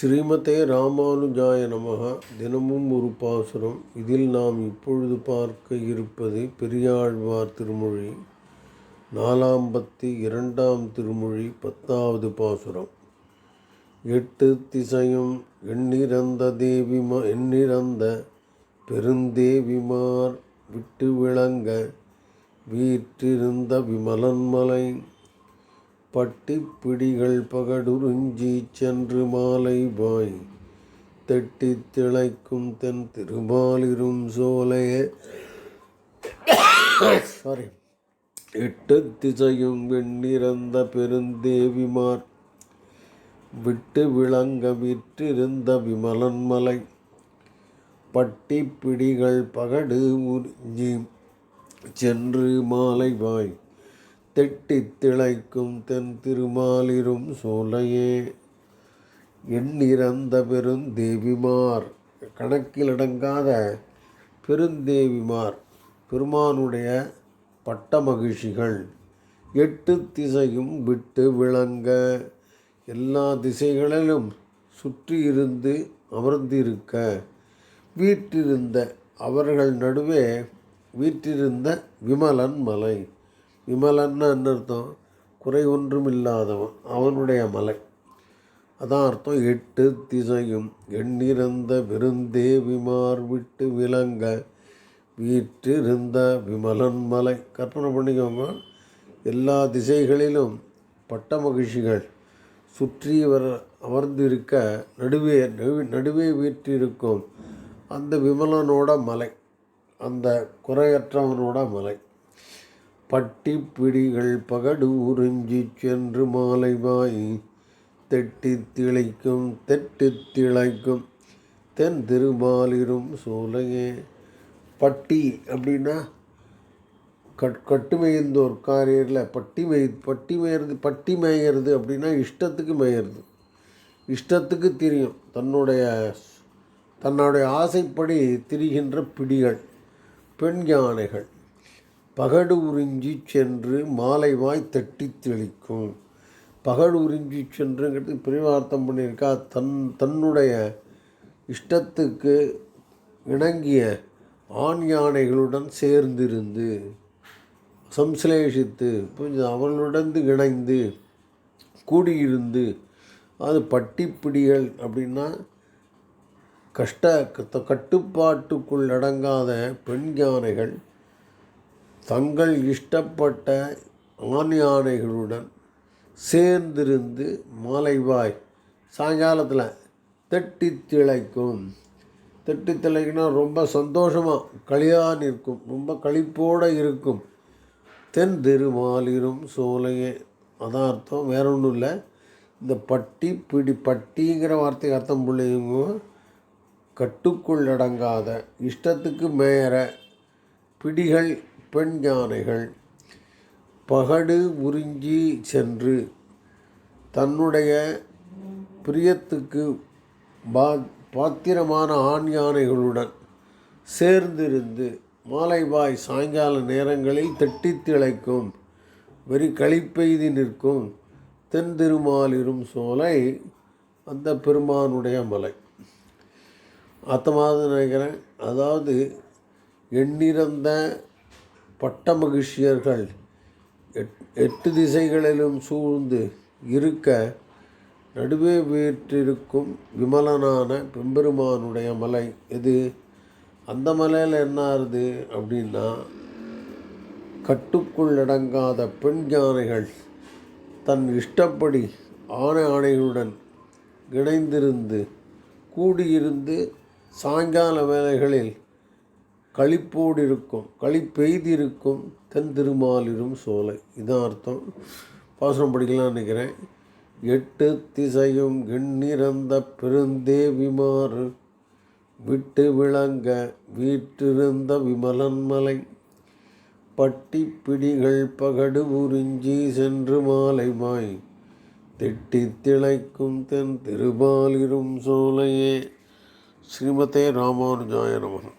ஸ்ரீமதே ராமானுஜாய நமக. தினமும் ஒரு பாசுரம். இதில் நாம் இப்பொழுது பார்க்க இருப்பது பெரியாழ்வார் திருமொழி. நாலாம் பத்தி இரண்டாம் திருமொழி பத்தாவது பாசுரம். எட்டு திசையும் எண்ணிறந்த தேவிமா எண்ணிறந்த பெருந்தேவிமார் விட்டு விளங்க வீற்றிருந்த விமலன்மலை பட்டிப்பிடிகள் பகடுருஞ்சி சென்று மாலை பாய். தெட்டித் திளைக்கும் தென் திருமாலிரும் சோலைய சாரி எட்டு திசையும் வெண்ணிறந்த பெருந்தேவிமார். விட்டு விளங்க விற்றிருந்த விமலன்மலை பட்டிப்பிடிகள் பகடு உறிஞ்சி சென்று மாலை வாய் தெட்டித் திளைக்கும் தென் திருமாலிரும் சோலையே. எண்ணிறந்த பெருந்தேவிமார் கணக்கிலடங்காத பெருந்தேவிமார் பெருமானுடைய பட்ட மகிழ்ச்சிகள் எட்டு திசையும் விட்டு விளங்க எல்லா திசைகளிலும் சுற்றி இருந்து அமர்ந்திருக்க வீற்றிருந்த அவர்கள் நடுவே வீற்றிருந்த விமலன் மலை. விமலன்னு அர்த்தம்? குறை ஒன்றும் இல்லாதவன் அவனுடைய மலை. அதான் அர்த்தம். எட்டு திசையும் எண்ணிறந்த பெருந்தேவிமார் விட்டு விளங்க வீற்றிருந்த விமலன் மலை. கற்பனை பண்ணிக்கோங்க. எல்லா திசைகளிலும் பட்ட மகிழ்ச்சிகள் சுற்றி வர அமர்ந்திருக்க நடுவே நடுவே வீற்றிருக்கும் அந்த விமலனோட மலை அந்த குறையற்றவனோட மலை. பட்டிப்பிடிகள் பகடு உறிஞ்சி சென்று மாலை வாய் தெட்டி திளைக்கும் தெட்டி திளைக்கும் தென் திருமாலிரும் சோலையே. பட்டி அப்படின்னா கட் கட்டு மேய்ந்தோர் காரியரில் பட்டி மேய் பட்டி மேயறது பட்டி மேயறது அப்படின்னா இஷ்டத்துக்கு மேயறது. இஷ்டத்துக்கு திரியும். தன்னுடைய தன்னுடைய ஆசைப்படி திரிகின்ற பிடிகள் பெண் யானைகள். பகடு உறிஞ்சி சென்று மாலைவாய் தட்டி தெளிக்கும். பகடு உறிஞ்சி சென்றுங்கிறது பிரிவார்த்தம் பண்ணியிருக்கா. தன் தன்னுடைய இஷ்டத்துக்கு இணங்கிய ஆண் யானைகளுடன் சேர்ந்திருந்து சம்சிலேஷித்து கொஞ்சம் அவர்களுடன் இணைந்து கூடியிருந்து அது பட்டிப்பிடிகள் அப்படின்னா கஷ்ட கட்டுப்பாட்டுக்குள் அடங்காத பெண் யானைகள் தங்கள் இஷ்டப்பட்ட ஆண் யானைகளுடன் சேர்ந்திருந்து மாலைவாய் சாயங்காலத்தில் தட்டி திளைக்கும். தட்டி திளைக்குன்னா ரொம்ப சந்தோஷமாக களியாக நிற்கும். ரொம்ப களிப்போடு இருக்கும். தென் திருமாலிரும் சோலையே. அதான் அர்த்தம். வேற ஒன்றும் இல்லை. இந்த பட்டி பிடி பட்டிங்கிற வார்த்தைக்கு அர்த்தம் பிள்ளைங்க கட்டுக்குள் அடங்காத இஷ்டத்துக்கு மேற பிடிகள் பெண் யானைகள் பகடு உறிஞ்சி சென்று தன்னுடைய பிரியத்துக்கு பா பாத்திரமான ஆண் யானைகளுடன் சேர்ந்திருந்து மாலைவாய் சாயங்கால நேரங்களில் தட்டி திளைக்கும் வெறி களிப்பெய்தி நிற்கும் தென் திருமாலிரும் சோலை அந்த பெருமானுடைய மலை. அத்தமாவது நினைக்கிறேன். அதாவது எண்ணிறந்த பட்ட மகிழ்ச்சியர்கள் எட் எட்டு திசைகளிலும் சூழ்ந்து இருக்க நடுவே வீற்றிருக்கும் விமலனான பெம்பெருமானுடைய மலை இது அந்த மலையில் என்ன ஆகுது அப்படின்னா கட்டுக்குள் அடங்காத பெண் யானைகள் தன் இஷ்டப்படி ஆணை ஆணைகளுடன் இணைந்திருந்து கூடியிருந்து சாயங்கால வேலைகளில் களிப்போடு இருக்கும் களி பெய்திருக்கும் தென் திருமாலிரும் சோலை. இதான் அர்த்தம். பாசனம் படிக்கலாம்னு நினைக்கிறேன். எட்டு திசையும் எண்ணிறந்த பெருந்தேவிமாறு விட்டு விளங்க வீற்றிருந்த விமலன் மலை பட்டி பிடிகள் பகடு உறிஞ்சி சென்று மாலைமாய் திட்டி திளைக்கும் தென் திருபாலிரும் சோலையே. ஸ்ரீமதே ராமானுஜாய நமகன்